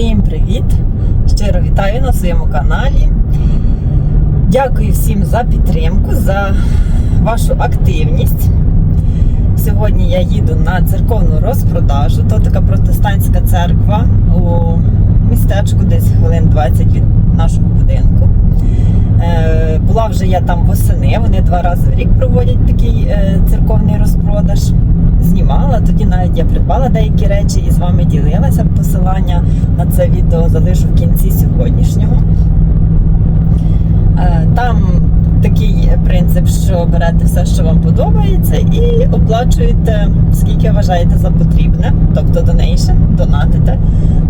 Всім привіт! Щиро вітаю на своєму каналі. Дякую всім за підтримку, за вашу активність. Сьогодні я їду на церковну розпродажу. То така протестантська церква у містечку, десь хвилин 20 від нашого будинку. Е, Була вже я там восени, вони два рази в рік проводять такий е, церковний розпродаж. Знімала, тоді навіть я придбала деякі речі і з вами ділилася. Посилання на це відео залишу в кінці сьогоднішнього. Е, Там такий принцип, що берете все, що вам подобається, і оплачуєте, скільки вважаєте за потрібне, тобто донейшн, донатите.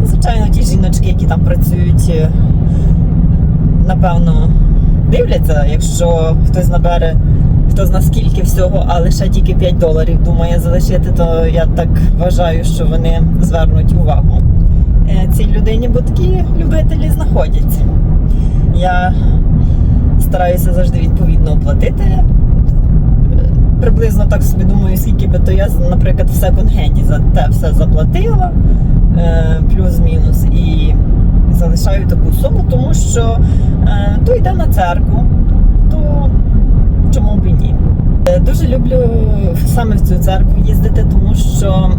Звичайно, ті жіночки, які там працюють, напевно, дивляться, якщо хтось набере хто зна скільки всього, а лише тільки 5 доларів думає залишити, то я так вважаю, що вони звернуть увагу е, цій людині, бо такі любителі знаходяться. Я стараюся завжди відповідно оплатити. Е, Приблизно так собі думаю, скільки би то я, наприклад, в секонд-хенді за те все заплатила, е, плюс-мінус, і залишаю таку суму, тому що е, то йде на церкву, то чому б і ні. Е, Дуже люблю саме в цю церкву їздити, тому що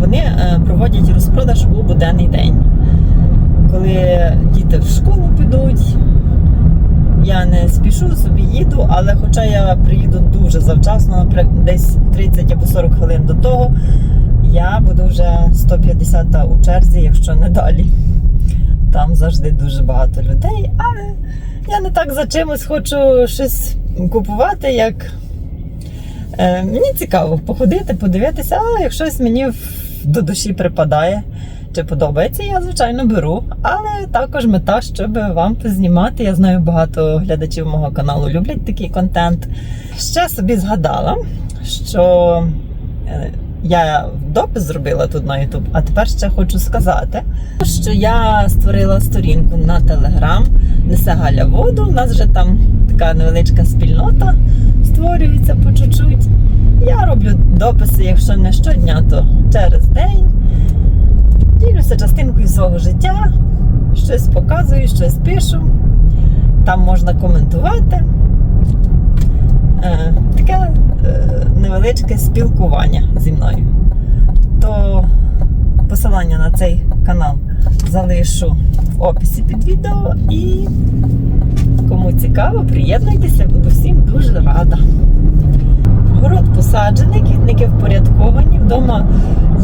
вони е, проводять розпродаж у буденний день. Коли діти в школу підуть, я не спішу собі їду, але хоча я приїду дуже завчасно, наприклад, десь 30 або 40 хвилин до того, я буду вже 150 у черзі, якщо не далі. Там завжди дуже багато людей, але я не так за чимось хочу щось купувати, як е, мені цікаво походити, подивитися, а як щось мені до душі припадає чи подобається, я звичайно беру. Але також мета, щоб вам познімати. Я знаю, багато глядачів мого каналу люблять такий контент. Ще собі згадала, що е, я допис зробила тут на YouTube, а тепер ще хочу сказати, що я створила сторінку на Telegram Несе Галя воду. У нас вже там така невеличка спільнота створюється по чуть-чуть. Я роблю дописи, якщо не щодня, то через день. Ділюся частинкою свого життя, щось показую, щось пишу. Там можна коментувати. Е, таке е, невеличке спілкування зі мною. То посилання на цей канал залишу в описі під відео і кому цікаво, приєднуйтеся, буду всім дуже рада. Город посаджений, квітники впорядковані, вдома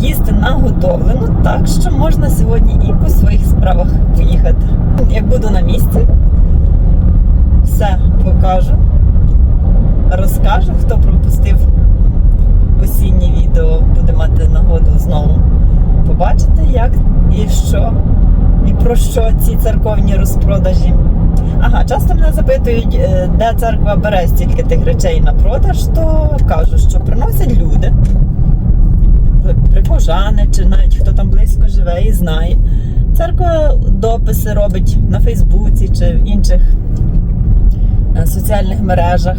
їсти наготовлено, так що можна сьогодні і по своїх справах поїхати. Як буду на місці, все покажу, розкажу, хто пропустив осіннє відео, буде мати нагоду знову побачити, як і що, і про що ці церковні розпродажі. Ага, часто мене запитують, е, де церква бере стільки тих речей на продаж, то кажу, що приносять люди, прихожани, чи навіть хто там близько живе і знає. Церква дописи робить на Фейсбуці чи в інших е, соціальних мережах,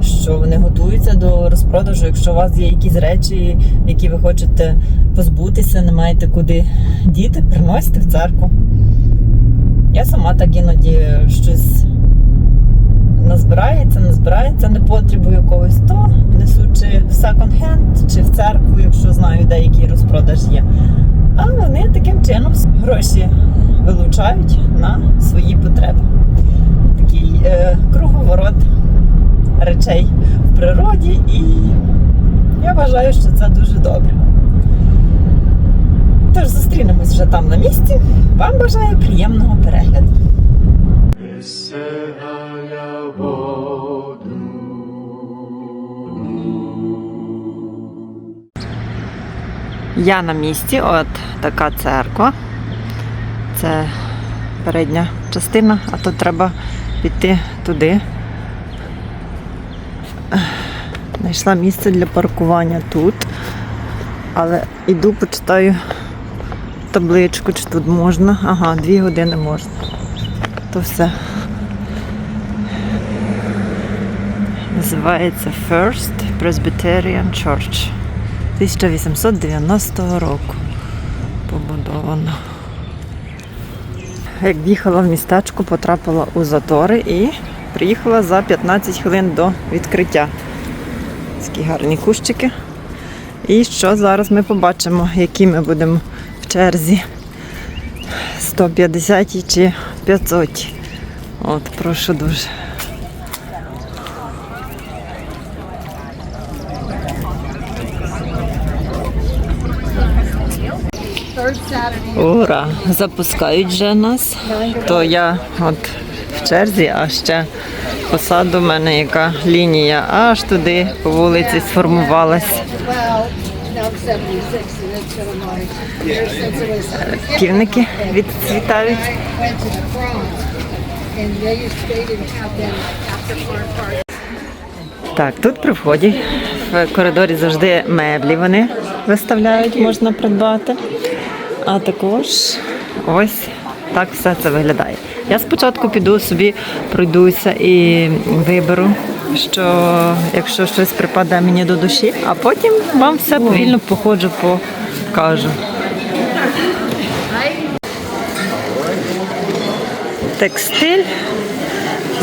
що вони готуються до розпродажу. Якщо у вас є якісь речі, які ви хочете позбутися, не маєте куди діти, приносите в церкву. Я сама так іноді щось назбирається, не збирається, не потребую когось, то несу чи в секонд-хенд, чи в церкву, якщо знаю, де який розпродаж є. А вони таким чином гроші вилучають на свої потреби. Такий е, круговорот речей в природі, і я вважаю, що це дуже добре. Тож зустрінемось вже там на місці. Вам бажаю приємного перегляду. Я на місці, от така церква. Це передня частина, а тут треба піти туди. Знайшла місце для паркування тут. Але іду, почитаю табличку, чи тут можна. Ага, дві години можна. То все. Називається First Presbyterian Church. 1890 року побудовано. як їхала в містечко, потрапила у затори і приїхала за 15 хвилин до відкриття. Такі гарні кущики. І що зараз ми побачимо, які ми будемо в черзі. 150 чи 500. От, прошу дуже. Ура! Запускають вже нас. То я от в черзі, а ще посаду в мене яка лінія аж туди по вулиці сформувалась. Well, no, I'm 76, and it's been a night. Ever since it was, Ківники відцвітають. Так, тут при вході в коридорі завжди меблі вони виставляють, можна придбати. А також ось так все це виглядає. Я спочатку піду собі пройдуся і виберу, що якщо щось припаде мені до душі, а потім вам все повільно походжу, покажу. Текстиль.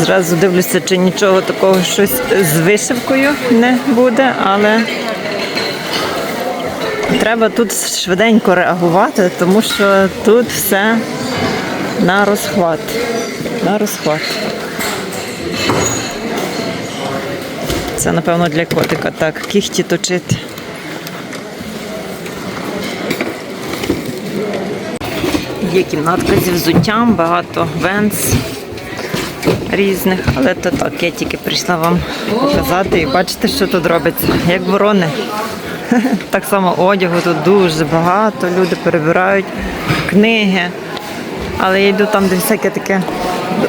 Зразу дивлюся, чи нічого такого щось з вишивкою не буде, але треба тут швиденько реагувати, тому що тут все на розхват. На розхват. Це, напевно, для котика. Так, кіхті точити. Є кімнатка зі взуттям, багато венс різних, але то так, я тільки прийшла вам показати і бачите, що тут робиться, як ворони. Так само одягу тут дуже багато, люди перебирають книги. Але я йду там, де всяке таке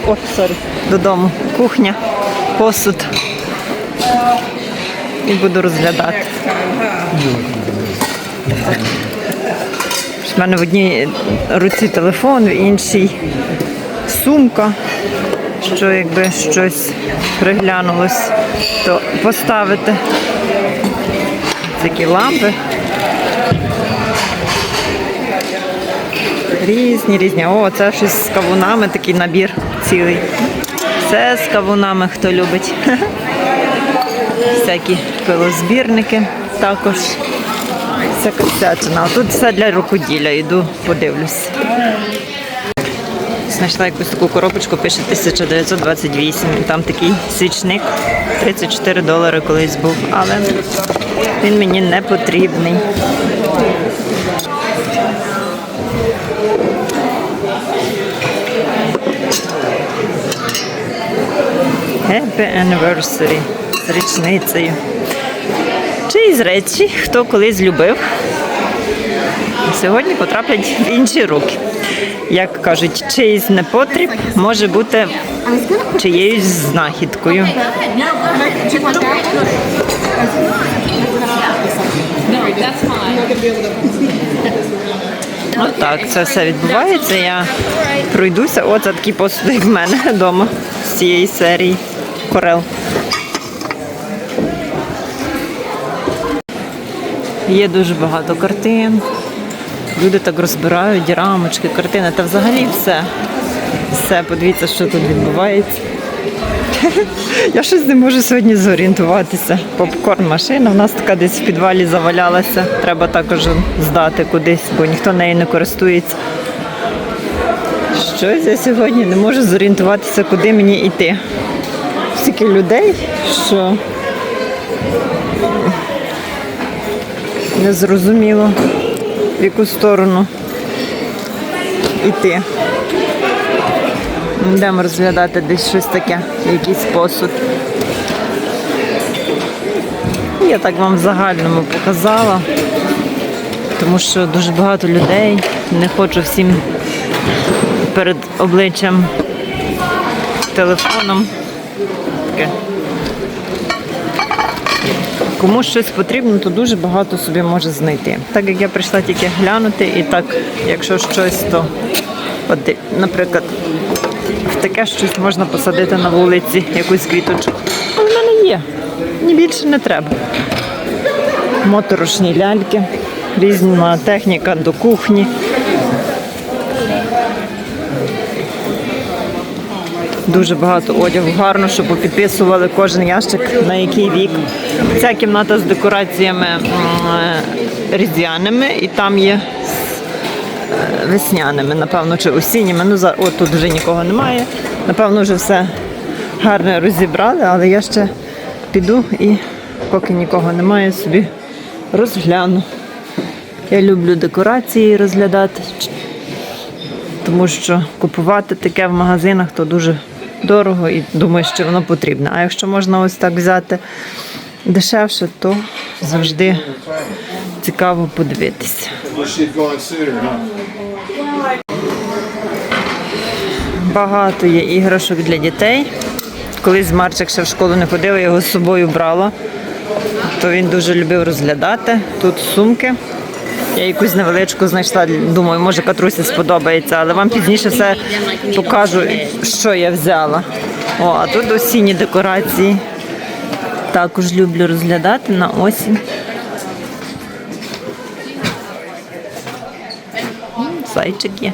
о, сорі, додому. Кухня, посуд. І буду розглядати. У мене в одній руці телефон, в іншій сумка що якби щось приглянулось, то поставити такі лампи. Різні, різні. О, це щось з кавунами, такий набір цілий. Все з кавунами, хто любить. Всякі пилозбірники також. Всяка всячина. А тут все для рукоділля. Йду, подивлюсь. Знайшла якусь таку коробочку, пише 1928. Там такий свічник. 34 долари колись був, але він мені не потрібний. Happy Anniversary з річницею. Чиїсь речі, хто колись любив, сьогодні потраплять в інші руки. Як кажуть, чиїсь непотріб може бути чиєюсь знахідкою. Отак це все відбувається. Я пройдуся. О, це такий посуд, як в мене вдома з цієї серії Корел. Є дуже багато картин. Люди так розбирають рамочки, картини та взагалі все. Все, подивіться, що тут відбувається. Я щось не можу сьогодні зорієнтуватися. Попкорн машина в нас така десь в підвалі завалялася. Треба також здати кудись, бо ніхто нею не користується. Щось я сьогодні не можу зорієнтуватися, куди мені йти. Стільки людей, що не зрозуміло, в яку сторону йти. Йдемо розглядати десь щось таке, якийсь посуд. Я так вам в загальному показала, тому що дуже багато людей. Не хочу всім перед обличчям телефоном. Таке. Кому щось потрібно, то дуже багато собі може знайти. Так як я прийшла тільки глянути, і так, якщо щось, то, от, наприклад, в таке щось можна посадити на вулиці, якусь квіточку. Але в мене є. Мені більше не треба. Моторошні ляльки, різна техніка до кухні. Дуже багато одягу. Гарно, що попідписували кожен ящик на який вік. Ця кімната з декораціями е, різдвяними, і там є е, весняними, напевно, чи осінніми. Ну, за- от тут вже нікого немає. Напевно, вже все гарно розібрали, але я ще піду і поки нікого немає, собі розгляну. Я люблю декорації розглядати, тому що купувати таке в магазинах то дуже дорого і думаю, що воно потрібне. А якщо можна ось так взяти дешевше, то завжди цікаво подивитися. Багато є іграшок для дітей. Колись Марчик ще в школу не ходив, я його з собою брала, то він дуже любив розглядати. Тут сумки. Я якусь невеличку знайшла, думаю, може Катрусі сподобається, але вам пізніше все покажу, що я взяла. О, а тут осінні декорації. Також люблю розглядати на осінь. Зайчик є.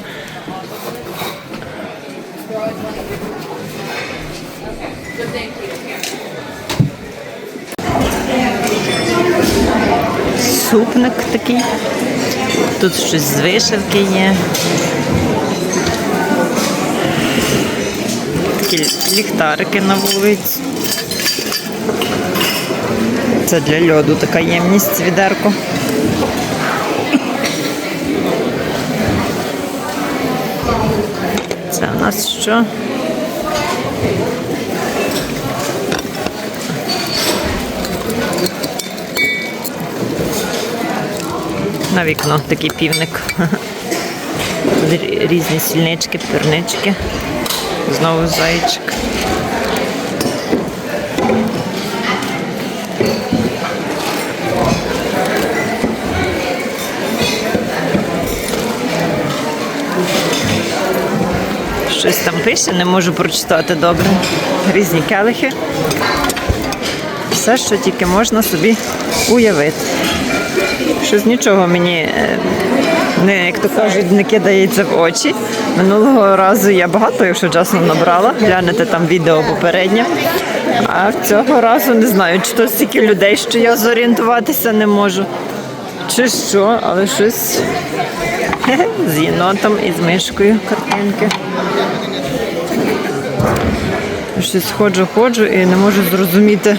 супник такий. Тут щось з вишивки є. Такі ліхтарики на вулиці. Це для льоду така ємність відерко. Це у нас що? На вікно такий півник. Тут Різні сільнички, пірнички. Знову зайчик. Щось там пише, не можу прочитати добре. Різні келихи. Все, що тільки можна собі уявити. Щось нічого мені е, не, як то кажуть, не кидається в очі. Минулого разу я багато, якщо чесно, набрала. Глянете там відео попереднє. А цього разу не знаю, чи то стільки людей, що я зорієнтуватися не можу. Чи що, але щось з єнотом і з мишкою картинки. Щось ходжу, ходжу і не можу зрозуміти.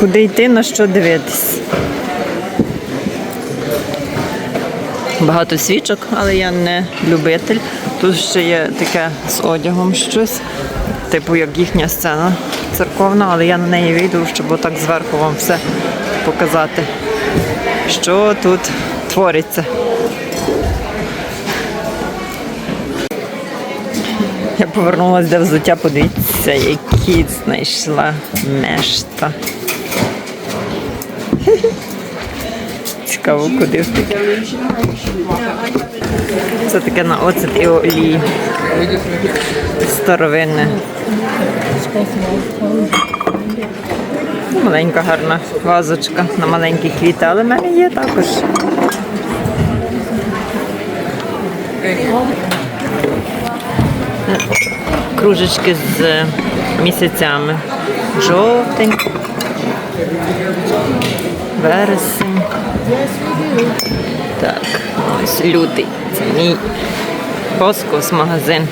Куди йти, на що дивитись. Багато свічок, але я не любитель. Тут ще є таке з одягом щось, типу як їхня сцена церковна, але я на неї вийду, щоб отак зверху вам все показати, що тут твориться. Я повернулася до взуття, подивіться, які знайшла мешта. Цікаво, куди таке. Це таке на оцет і олії. Старовинне. Маленька гарна вазочка на маленькі квіти, але в мене є також. Кружечки з місяцями. Жовтень, вересень. Так, ось лютий. Це мій Боскос магазин.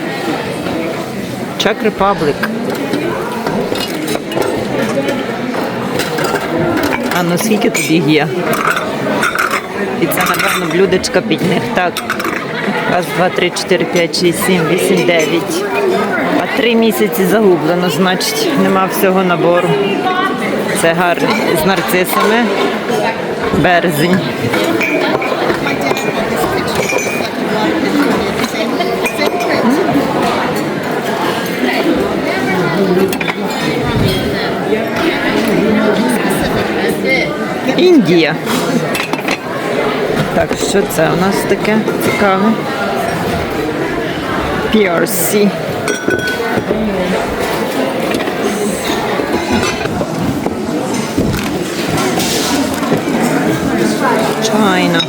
Czech Republic. А ну скільки тут їх є? І це, напевно, блюдечка під них. Так. Раз, два, три, чотири, п'ять, шість, сім, вісім, дев'ять. А три місяці загублено, значить, нема всього набору. Це гарний з нарцисами. Березень. Індія. Так, що це у нас таке цікаве? PRC. China.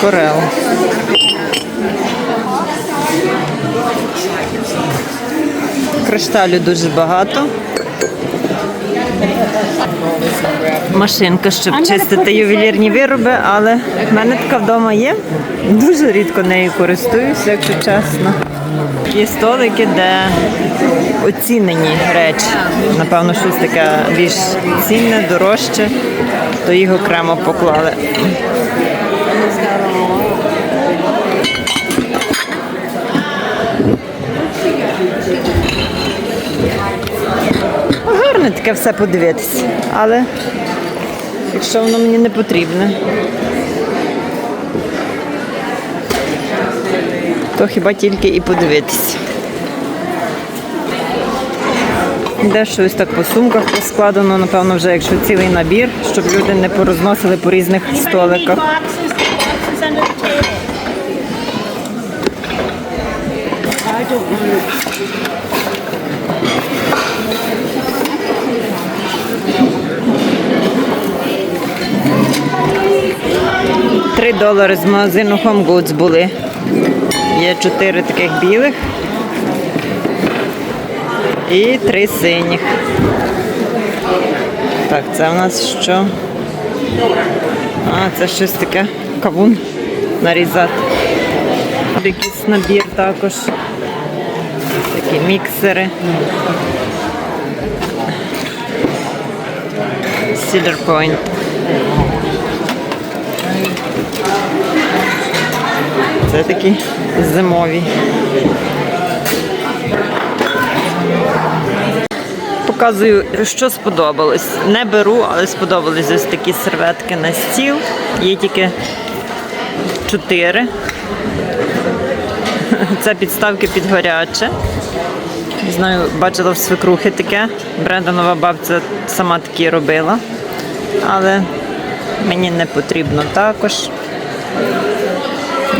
Корел. Кришталю дуже багато. Машинка, щоб чистити ювелірні вироби, але в мене така вдома є. Дуже рідко нею користуюся, якщо чесно. Є столики, де оцінені речі. Напевно, щось таке більш цінне, дорожче, то їх окремо поклали. Гарне таке все подивитися, але якщо воно мені не потрібне, то хіба тільки і подивитися. Де щось так по сумках поскладено, напевно, вже якщо цілий набір, щоб люди не порозносили по різних столиках. Три долари з магазину Home Goods були. Є чотири таких білих і три синіх. Так, це в нас що? А, це щось таке кавун нарізати. Якийсь набір також. Такі міксери. Cedar Point. Це такі зимові. Показую, що сподобалось. Не беру, але сподобались ось такі серветки на стіл. Є тільки чотири. Це підставки під гаряче. Знаю, бачила в свекрухи таке. Брендонова бабця сама такі робила. Але мені не потрібно також.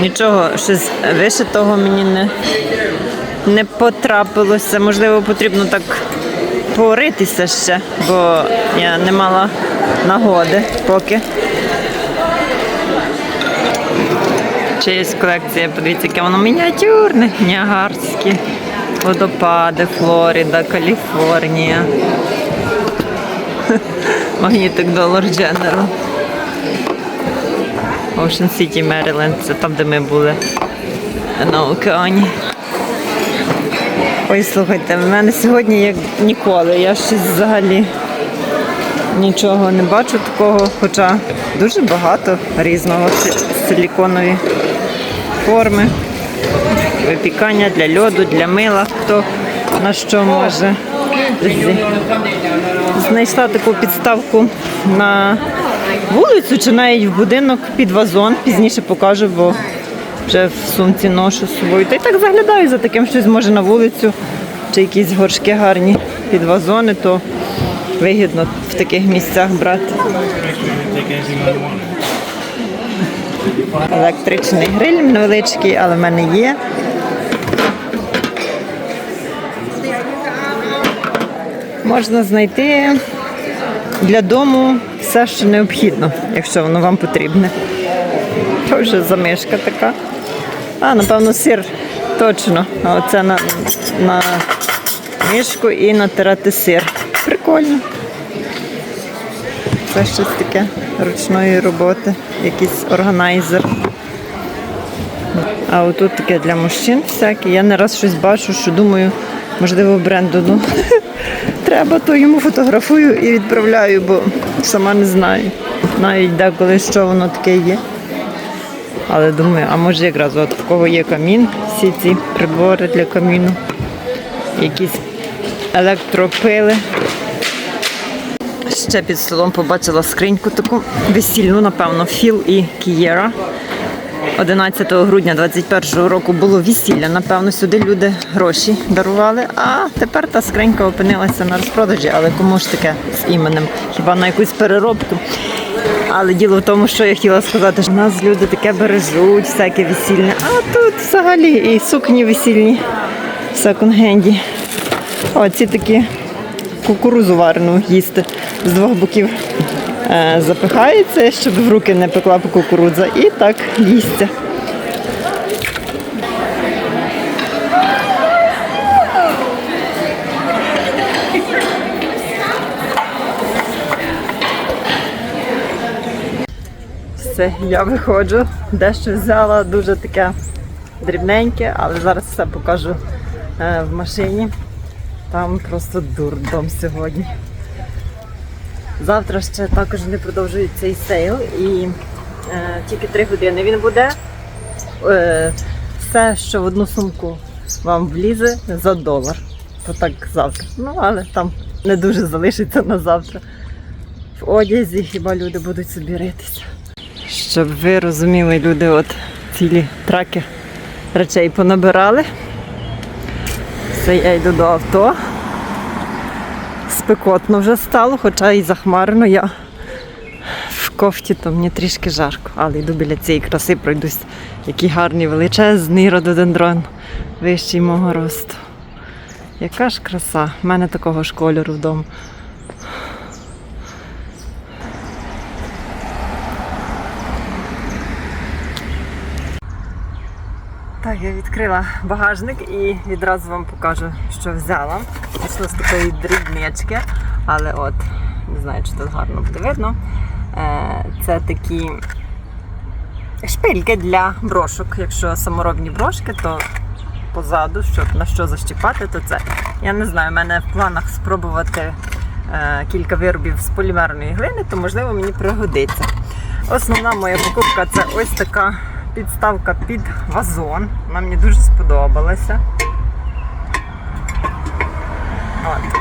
Нічого щось вишитого мені не, не потрапилося. Можливо, потрібно так поритися ще, бо я не мала нагоди поки. Чиясь колекція, подивіться, яке воно мініатюрне, Ніагарські водопади, Флорида, Каліфорнія. Магнітик Dollar General. Ocean City, Maryland, це там, де ми були на океані. Ой, слухайте, в мене сьогодні як ніколи. Я щось взагалі нічого не бачу такого, хоча дуже багато різного. Силіконові форми, випікання для льоду, для мила, хто на що може. Знайшла таку підставку на вулицю чи навіть в будинок під вазон. Пізніше покажу, бо вже в сумці ношу з собою. Та й так заглядаю за таким щось може на вулицю, чи якісь горшки гарні під вазони, то вигідно в таких місцях брати. Електричний гриль невеличкий, але в мене є. Можна знайти для дому все, що необхідно, якщо воно вам потрібне. То вже замишка така. А, напевно, сир точно. Оце на, на мішку і натирати сир. Прикольно. Це щось таке ручної роботи, якийсь органайзер. А отут таке для мужчин всяке. Я не раз щось бачу, що думаю, можливо, бренду. треба, то йому фотографую і відправляю, бо сама не знаю. Навіть деколи що воно таке є. Але думаю, а може якраз от в кого є камін, всі ці прибори для каміну, якісь електропили. Ще під столом побачила скриньку таку весільну, напевно, Філ і Кієра. 11 грудня 2021 року було весілля. Напевно, сюди люди гроші дарували. А тепер та скринька опинилася на розпродажі, але кому ж таке з іменем? Хіба на якусь переробку? Але діло в тому, що я хотіла сказати, що в нас люди таке бережуть, всяке весільне. А тут взагалі і сукні весільні в секонд-генді. О, ці такі кукурузу варену їсти з двох боків запихається, щоб в руки не пекла кукурудза, і так їсться. Все, я виходжу, дещо взяла дуже таке дрібненьке, але зараз все покажу е, в машині. Там просто дурдом сьогодні. Завтра ще також не продовжують цей сейл і е, тільки 3 години він буде. Е, все, що в одну сумку вам влізе за долар. То так завтра. Ну, але там не дуже залишиться на завтра. В одязі хіба люди будуть собі ритися. Щоб ви розуміли, люди от цілі траки речей понабирали. Все, я йду до авто. Спекотно вже стало, хоча і захмарно Я в кофті, то мені трішки жарко, але йду біля цієї краси, пройдусь. Який гарний величезний рододендрон, вищий мого росту. Яка ж краса, У мене такого ж кольору вдома. Я відкрила багажник і відразу вам покажу, що взяла. Пішло з такої дрібнички, але от, не знаю, чи тут гарно буде видно. Е, Це такі шпильки для брошок. Якщо саморобні брошки, то позаду, щоб на що защіпати, то це. Я не знаю, в мене в планах спробувати е, кілька виробів з полімерної глини, то можливо мені пригодиться. Основна моя покупка це ось така підставка під вазон. Вона мені дуже сподобалася. От.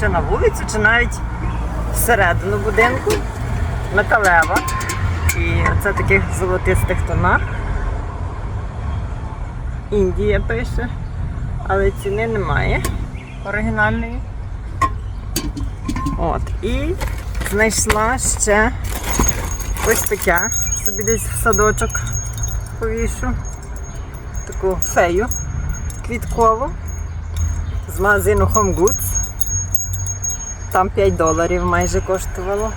Чи на вулицю, чи навіть всередину будинку. Металева. І це таких золотистих тонах. Індія пише, але ціни немає оригінальної. От. І знайшла ще ось таке. Собі десь в садочок повішу. Таку фею квіткову з магазину Home Goods. Там 5 доларів майже коштувало.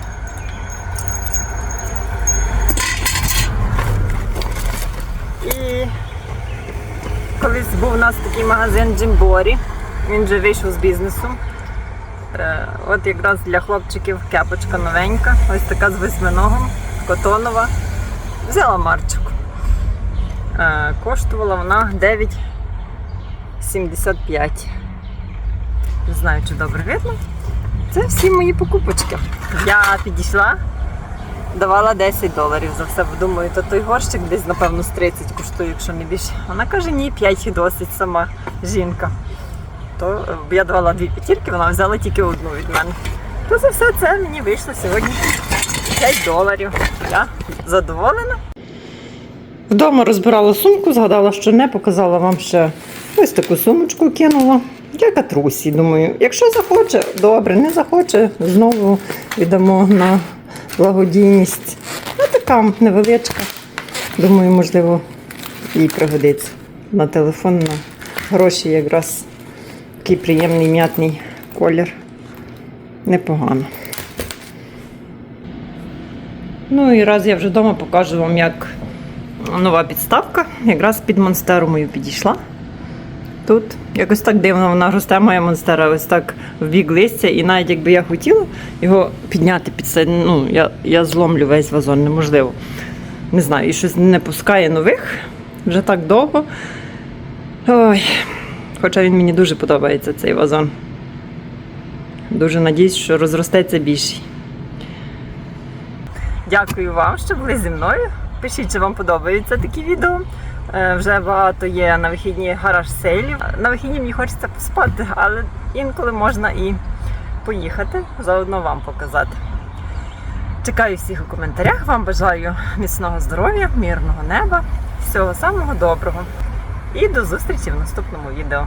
І колись був у нас такий магазин Джимборі. Він вже вийшов з бізнесу. Е, От якраз для хлопчиків кепочка новенька, ось така з восьминогом, котонова. Взяла марчику. Е, Коштувала вона 9,75. Не знаю, чи добре видно. Це всі мої покупочки. Я підійшла, давала 10 доларів за все, думаю, то той горщик десь, напевно, з 30 коштує, якщо не більше. Вона каже, ні, 5 досить сама жінка. То е, я давала дві п'ятірки, вона взяла тільки одну від мене. То за все це мені вийшло сьогодні 5 доларів. Я задоволена. Вдома розбирала сумку, згадала, що не показала вам ще ось таку сумочку кинула. Для катрусі, думаю, якщо захоче, добре, не захоче, знову віддамо на благодійність. Ну, така невеличка. Думаю, можливо, їй пригодиться на телефон, на гроші якраз такий приємний м'ятний колір. Непогано. Ну і раз я вже вдома покажу вам, як нова підставка. Якраз під монстеру мою підійшла. Тут якось так дивно вона росте, моя монстера, ось так в бік листя. І навіть якби я хотіла його підняти під це, ну, я, я зломлю весь вазон, неможливо. Не знаю, і щось не пускає нових вже так довго. Ой. Хоча він мені дуже подобається, цей вазон. Дуже надіюсь, що розростеться більший. Дякую вам, що були зі мною. Пишіть, чи вам подобаються такі відео. Е, Вже багато є на вихідні гараж сейлів. На вихідні мені хочеться поспати, але інколи можна і поїхати, заодно вам показати. Чекаю всіх у коментарях. Вам бажаю міцного здоров'я, мирного неба, всього самого доброго. І до зустрічі в наступному відео.